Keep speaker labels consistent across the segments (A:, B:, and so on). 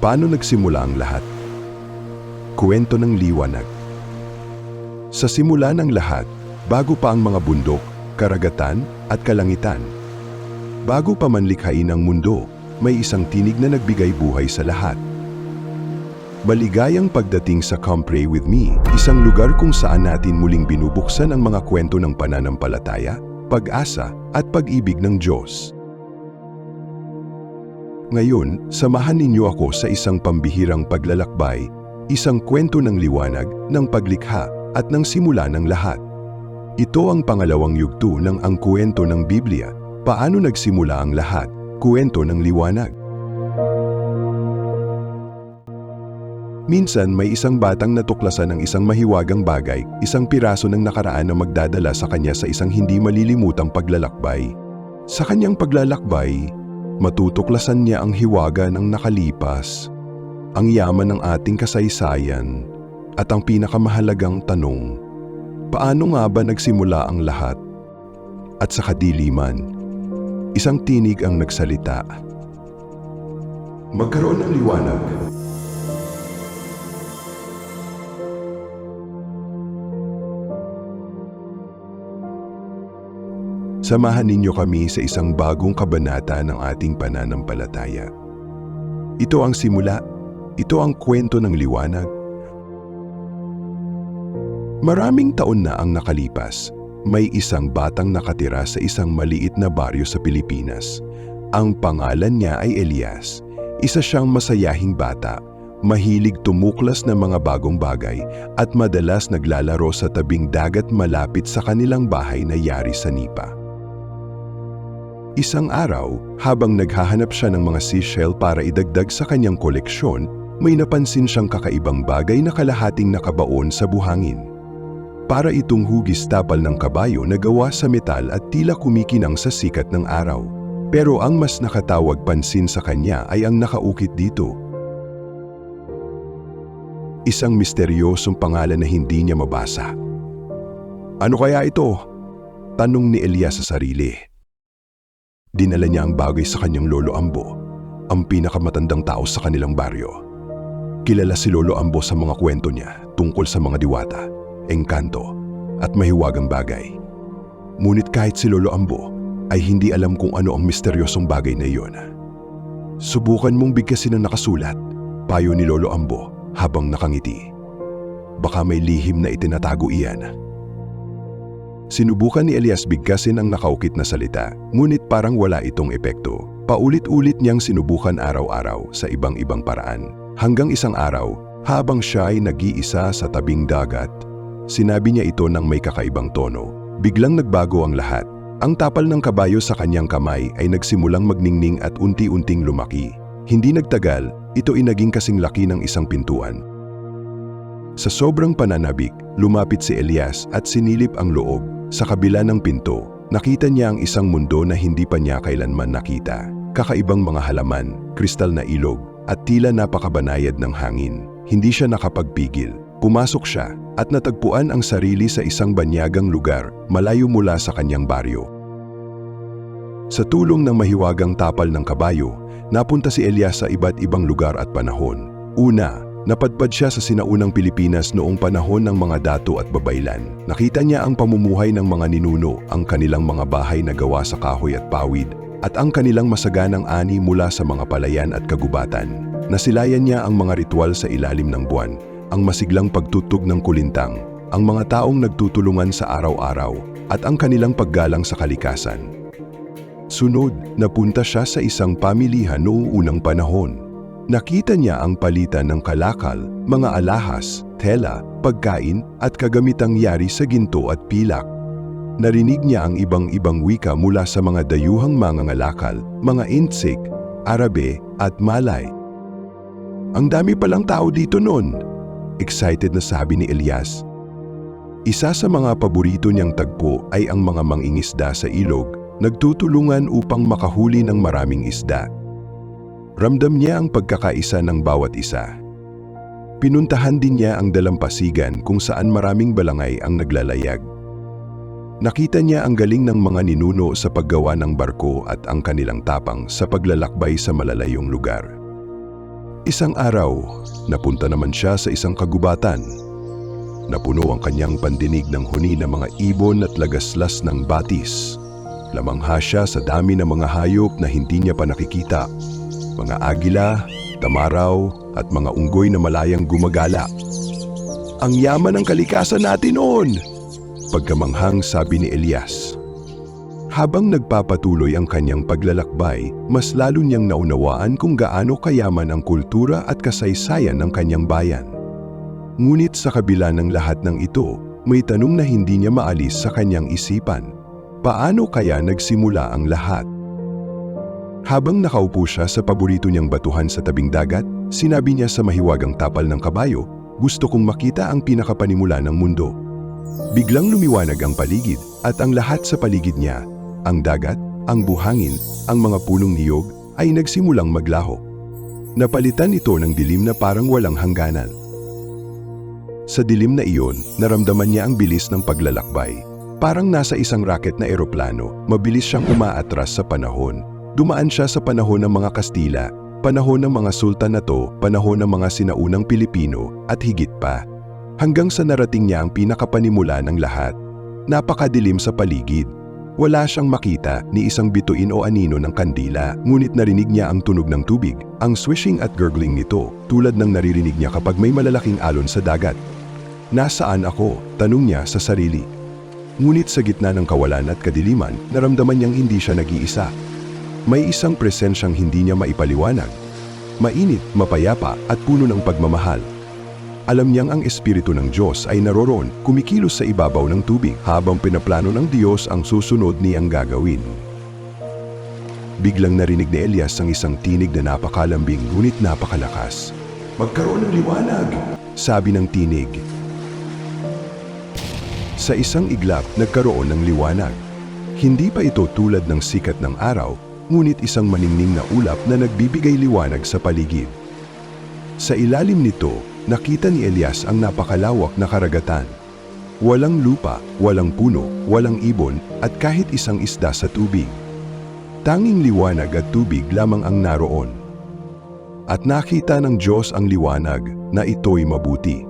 A: Paano nagsimula ang lahat? Kuwento ng liwanag. Sa simula ng lahat, bago pa ang mga bundok, karagatan at kalangitan. Bago pa man likhain ang mundo, may isang tinig na nagbigay buhay sa lahat. Maligayang pagdating sa Come Pray With Me, isang lugar kung saan natin muling binubuksan ang mga kwento ng pananampalataya, pag-asa at pag-ibig ng Diyos. Ngayon, samahan ninyo ako sa isang pambihirang paglalakbay, isang kwento ng liwanag, ng paglikha at ng simula ng lahat. Ito ang pangalawang yugto ng Ang Kwento ng Biblia, Paano Nagsimula ang Lahat, Kwento ng Liwanag. Minsan may isang batang natuklasan ng isang mahiwagang bagay, isang piraso ng nakaraan na magdadala sa kanya sa isang hindi malilimutang paglalakbay. Sa kanyang paglalakbay, matutuklasan niya ang hiwaga ng nakalipas, ang yaman ng ating kasaysayan, at ang pinakamahalagang tanong, paano nga ba nagsimula ang lahat? At sa kadiliman, isang tinig ang nagsalita. Magkaroon ng liwanag. Samahan ninyo kami sa isang bagong kabanata ng ating pananampalataya. Ito ang simula, ito ang kwento ng liwanag. Maraming taon na ang nakalipas, may isang batang nakatira sa isang maliit na baryo sa Pilipinas. Ang pangalan niya ay Elias. Isa siyang masayahing bata, mahilig tumuklas ng mga bagong bagay at madalas naglalaro sa tabing dagat malapit sa kanilang bahay na yari sa nipa. Isang araw, habang naghahanap siya ng mga seashell para idagdag sa kanyang koleksyon, may napansin siyang kakaibang bagay na kalahating nakabaon sa buhangin. Para itong hugis tapal ng kabayo na gawa sa metal at tila kumikinang sa sikat ng araw. Pero ang mas nakatawag pansin sa kanya ay ang nakaukit dito. Isang misteryosong pangalan na hindi niya mabasa. Ano kaya ito? Tanong ni Elias sa sarili. Dinala niya ang bagay sa kanyang lolo Ambo, ang pinakamatandang tao sa kanilang baryo. Kilala si Lolo Ambo sa mga kwento niya tungkol sa mga diwata, engkanto, at mahiwagang bagay. Ngunit kahit si Lolo Ambo ay hindi alam kung ano ang misteryosong bagay na iyon. Subukan mong bigkasin ang nakasulat, payo ni Lolo Ambo habang nakangiti. Baka may lihim na itinatago iyan. Sinubukan ni Elias bigkasin ang nakaukit na salita, ngunit parang wala itong epekto. Paulit-ulit niyang sinubukan araw-araw sa ibang-ibang paraan. Hanggang isang araw, habang siya ay nag-iisa sa tabing dagat, sinabi niya ito ng may kakaibang tono. Biglang nagbago ang lahat. Ang tapal ng kabayo sa kanyang kamay ay nagsimulang magningning at unti-unting lumaki. Hindi nagtagal, ito ay naging kasing laki ng isang pintuan. Sa sobrang pananabik, lumapit si Elias at sinilip ang loob. Sa kabila ng pinto, nakita niya ang isang mundo na hindi pa niya kailanman nakita. Kakaibang mga halaman, kristal na ilog, at tila napakabanayad ng hangin. Hindi siya nakapagpigil. Pumasok siya at natagpuan ang sarili sa isang banyagang lugar malayo mula sa kanyang baryo. Sa tulong ng mahiwagang tapal ng kabayo, napunta si Elias sa iba't ibang lugar at panahon. Una, Napadpad siya sa sinaunang Pilipinas noong panahon ng mga dato at babaylan. Nakita niya ang pamumuhay ng mga ninuno, ang kanilang mga bahay na gawa sa kahoy at pawid, at ang kanilang masaganang ani mula sa mga palayan at kagubatan. Nasilayan niya ang mga ritual sa ilalim ng buwan, ang masiglang pagtutog ng kulintang, ang mga taong nagtutulungan sa araw-araw, at ang kanilang paggalang sa kalikasan. Sunod, napunta siya sa isang pamilihan noong unang panahon. Nakita niya ang palitan ng kalakal, mga alahas, tela, pagkain at kagamitang yari sa ginto at pilak. Narinig niya ang ibang-ibang wika mula sa mga dayuhang mangangalakal, mga Intsik, Arabe at Malay. Ang dami palang tao dito noon, excited na sabi ni Elias. Isa sa mga paborito niyang tagpo ay ang mga mangingisda sa ilog, nagtutulungan upang makahuli ng maraming isda. Ramdam niya ang pagkakaisa ng bawat isa. Pinuntahan din niya ang dalampasigan kung saan maraming balangay ang naglalayag. Nakita niya ang galing ng mga ninuno sa paggawa ng barko at ang kanilang tapang sa paglalakbay sa malalayong lugar. Isang araw, napunta naman siya sa isang kagubatan. Napuno ang kanyang pandinig ng huni ng mga ibon at lagaslas ng batis. Lamangha siya sa dami ng mga hayop na hindi niya pa nakikita. Mga agila, tamaraw, at mga unggoy na malayang gumagala. Ang yaman ng kalikasan natin noon! Pagkamanghang sabi ni Elias. Habang nagpapatuloy ang kanyang paglalakbay, mas lalo niyang naunawaan kung gaano kayaman ang kultura at kasaysayan ng kanyang bayan. Ngunit sa kabila ng lahat ng ito, may tanong na hindi niya maalis sa kanyang isipan. Paano kaya nagsimula ang lahat? Habang nakaupo siya sa paborito niyang batuhan sa tabing dagat, sinabi niya sa mahiwagang tapal ng kabayo, gusto kong makita ang pinakapanimula ng mundo. Biglang lumiwanag ang paligid at ang lahat sa paligid niya, ang dagat, ang buhangin, ang mga punong niyog ay nagsimulang maglaho. Napalitan ito ng dilim na parang walang hangganan. Sa dilim na iyon, naramdaman niya ang bilis ng paglalakbay. Parang nasa isang raket na eroplano, mabilis siyang umaatras sa panahon. Dumaan siya sa panahon ng mga Kastila, panahon ng mga sultan na to, panahon ng mga sinaunang Pilipino, at higit pa. Hanggang sa narating niya ang pinakapanimula ng lahat. Napakadilim sa paligid. Wala siyang makita ni isang bituin o anino ng kandila, ngunit narinig niya ang tunog ng tubig, ang swishing at gurgling nito, tulad ng naririnig niya kapag may malalaking alon sa dagat. Nasaan ako? Tanong niya sa sarili. Ngunit sa gitna ng kawalan at kadiliman, naramdaman niyang hindi siya nag-iisa. May isang presensyang hindi niya maipaliwanag. Mainit, mapayapa at puno ng pagmamahal. Alam niyang ang Espiritu ng Diyos ay naroroon, kumikilos sa ibabaw ng tubig habang pinaplano ng Diyos ang susunod niyang gagawin. Biglang narinig ni Elias ang isang tinig na napakalambing ngunit napakalakas. Magkaroon ng liwanag, sabi ng tinig. Sa isang iglap, nagkaroon ng liwanag. Hindi pa ito tulad ng sikat ng araw, ngunit isang maningning na ulap na nagbibigay liwanag sa paligid. Sa ilalim nito, nakita ni Elias ang napakalawak na karagatan. Walang lupa, walang puno, walang ibon, at kahit isang isda sa tubig. Tanging liwanag at tubig lamang ang naroon. At nakita ng Diyos ang liwanag na ito'y mabuti.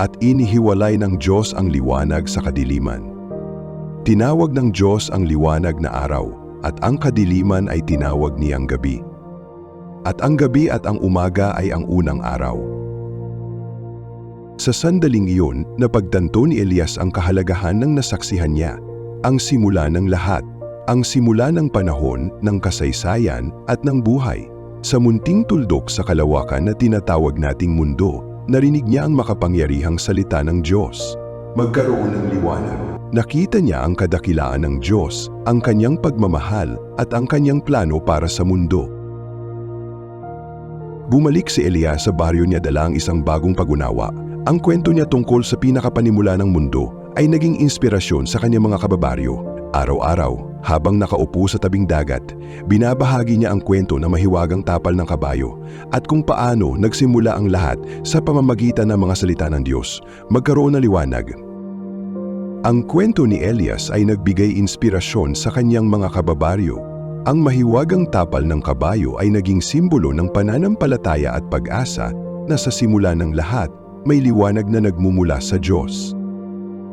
A: At inihiwalay ng Diyos ang liwanag sa kadiliman. Tinawag ng Diyos ang liwanag na araw, at ang kadiliman ay tinawag niyang gabi. At ang gabi at ang umaga ay ang unang araw. Sa sandaling iyon, napagtanto ni Elias ang kahalagahan ng nasaksihan niya, ang simula ng lahat, ang simula ng panahon, ng kasaysayan at ng buhay. Sa munting tuldok sa kalawakan na tinatawag nating mundo, narinig niya ang makapangyarihang salita ng Diyos. Magkaroon ng liwanag. Nakita niya ang kadakilaan ng Diyos, ang kanyang pagmamahal at ang kanyang plano para sa mundo. Bumalik si Elias sa baryo niya dala ang isang bagong pagunawa. Ang kwento niya tungkol sa pinakapanimula ng mundo ay naging inspirasyon sa kanyang mga kababaryo. Araw-araw, habang nakaupo sa tabing dagat, binabahagi niya ang kwento na mahiwagang tapal ng kabayo at kung paano nagsimula ang lahat sa pamamagitan ng mga salita ng Diyos, magkaroon ng liwanag. Ang kwento ni Elias ay nagbigay inspirasyon sa kanyang mga kababaryo. Ang mahiwagang tapal ng kabayo ay naging simbolo ng pananampalataya at pag-asa na sa simula ng lahat may liwanag na nagmumula sa Diyos.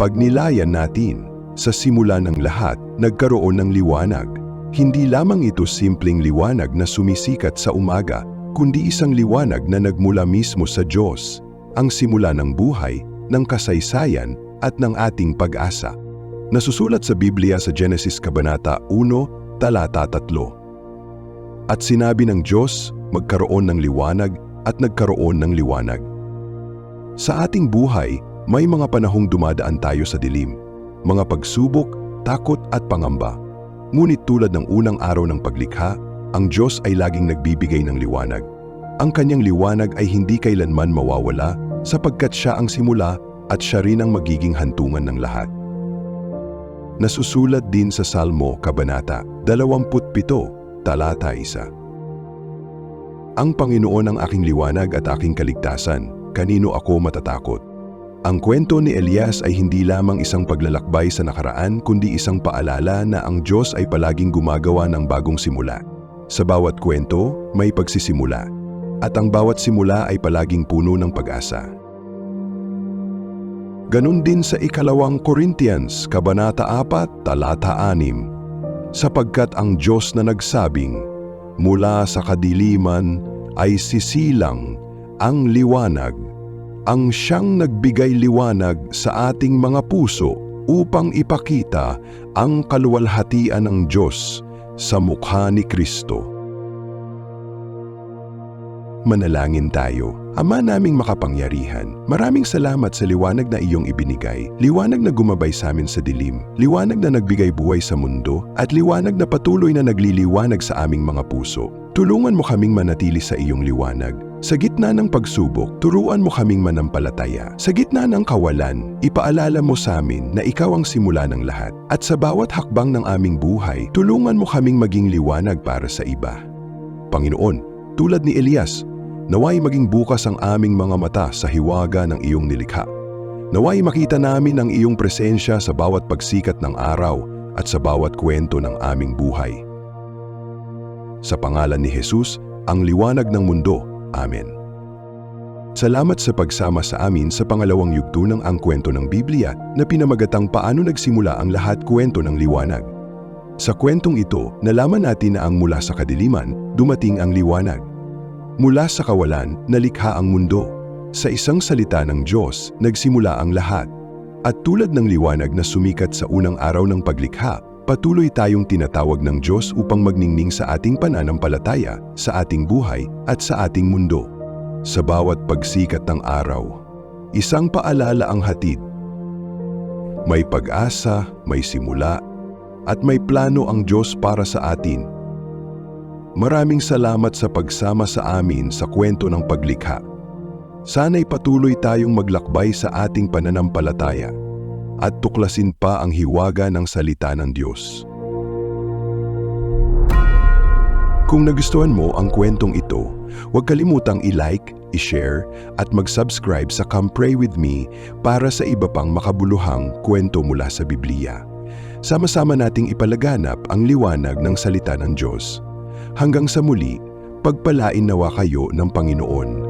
A: Pag nilayan natin, sa simula ng lahat, nagkaroon ng liwanag. Hindi lamang ito simpleng liwanag na sumisikat sa umaga, kundi isang liwanag na nagmula mismo sa Diyos, ang simula ng buhay, ng kasaysayan at ng ating pag-asa. Nasusulat sa Biblia sa Genesis Kabanata 1, talata 3. At sinabi ng Diyos, magkaroon ng liwanag at nagkaroon ng liwanag. Sa ating buhay, may mga panahong dumadaan tayo sa dilim, mga pagsubok, takot at pangamba. Ngunit tulad ng unang araw ng paglikha, ang Diyos ay laging nagbibigay ng liwanag. Ang kanyang liwanag ay hindi kailanman mawawala sapagkat siya ang simula at siya rin ang magiging hantungan ng lahat. Nasusulat din sa Salmo, Kabanata 27, Talata 1. Ang Panginoon ang aking liwanag at aking kaligtasan, kanino ako matatakot? Ang kwento ni Elias ay hindi lamang isang paglalakbay sa nakaraan kundi isang paalala na ang Diyos ay palaging gumagawa ng bagong simula. Sa bawat kwento, may pagsisimula. at ang bawat simula ay palaging puno ng pag-asa. Ganon din sa ikalawang Corinthians, Kabanata 4, Talata 6, sapagkat ang Diyos na nagsabing, mula sa kadiliman ay sisilang ang liwanag, ang siyang nagbigay liwanag sa ating mga puso upang ipakita ang kaluwalhatian ng Diyos sa mukha ni Kristo. Manalangin tayo. Ama naming makapangyarihan, maraming salamat sa liwanag na iyong ibinigay, liwanag na gumabay sa amin sa dilim, liwanag na nagbigay buhay sa mundo, at liwanag na patuloy na nagliliwanag sa aming mga puso. Tulungan mo kaming manatili sa iyong liwanag. Sa gitna ng pagsubok, turuan mo kaming manampalataya. Sa gitna ng kawalan, ipaalala mo sa amin na ikaw ang simula ng lahat. At sa bawat hakbang ng aming buhay, tulungan mo kaming maging liwanag para sa iba. Panginoon, tulad ni Elias, naway maging bukas ang aming mga mata sa hiwaga ng iyong nilikha. Naway makita namin ang iyong presensya sa bawat pagsikat ng araw at sa bawat kwento ng aming buhay. Sa pangalan ni Jesus, ang liwanag ng mundo. Amen. Salamat sa pagsama sa amin sa pangalawang yugto ng Ang Kwento ng Biblia na pinamagatang paano nagsimula ang lahat kwento ng liwanag. Sa kwentong ito, nalaman natin na ang mula sa kadiliman, dumating ang liwanag. Mula sa kawalan, nalikha ang mundo. Sa isang salita ng Diyos, nagsimula ang lahat. At tulad ng liwanag na sumikat sa unang araw ng paglikha, patuloy tayong tinatawag ng Diyos upang magningning sa ating pananampalataya, sa ating buhay at sa ating mundo. Sa bawat pagsikat ng araw, isang paalala ang hatid. May pag-asa, may simula, at may plano ang Diyos para sa atin. Maraming salamat sa pagsama sa amin sa kwento ng paglikha. Sana'y patuloy tayong maglakbay sa ating pananampalataya at tuklasin pa ang hiwaga ng salita ng Diyos. Kung nagustuhan mo ang kwentong ito, huwag kalimutang i-like, i-share at mag-subscribe sa Come Pray With Me para sa iba pang makabuluhang kwento mula sa Biblia. Sama-sama nating ipalaganap ang liwanag ng salita ng Diyos. Hanggang sa muli, pagpalain nawa kayo ng Panginoon.